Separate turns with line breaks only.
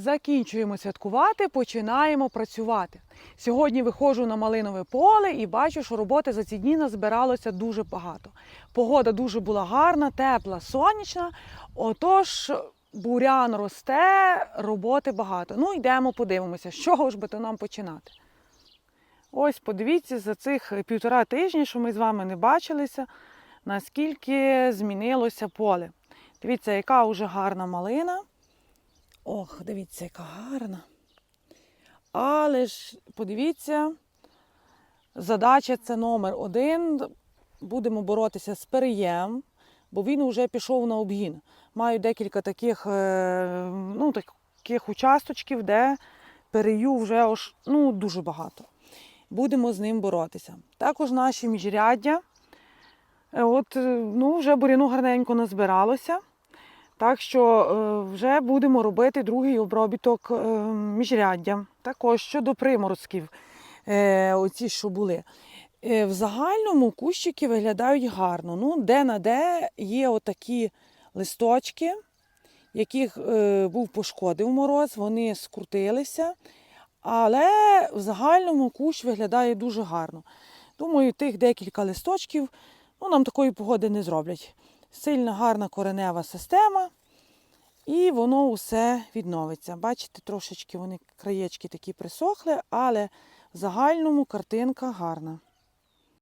Закінчуємо святкувати, починаємо працювати. Сьогодні виходжу на малинове поле і бачу, що роботи за ці дні назбиралося дуже багато. Погода дуже була гарна, тепла, сонячна. Отож, бурян росте, роботи багато. Ну, йдемо, подивимося, з чого ж би то нам починати. Ось подивіться за цих півтора тижні, що ми з вами не бачилися, наскільки змінилося поле. Дивіться, яка вже гарна малина. Ох, дивіться, яка гарна. Але ж подивіться, задача це номер один. Будемо боротися з переєм, бо він вже пішов на обгін. Маю декілька таких, е, ну, таких участочків, де перею вже аж, ну, дуже багато. Будемо з ним боротися. Також наші міжряддя. Е, От, е, ну, вже буряну гарненько назбиралося. Так що е, вже будемо робити другий обробіток е, міжряддя. Також щодо приморозків, е, оці, що були. В загальному кущики виглядають гарно. Ну, де-на-де є отакі листочки, яких був пошкодив мороз, вони скрутилися. Але в загальному кущ виглядає дуже гарно. Думаю, тих декілька листочків ну, нам такої погоди не зроблять. Сильна гарна коренева система, і воно усе відновиться. Бачите, трошечки вони краєчки такі присохли, але в загальному картинка гарна.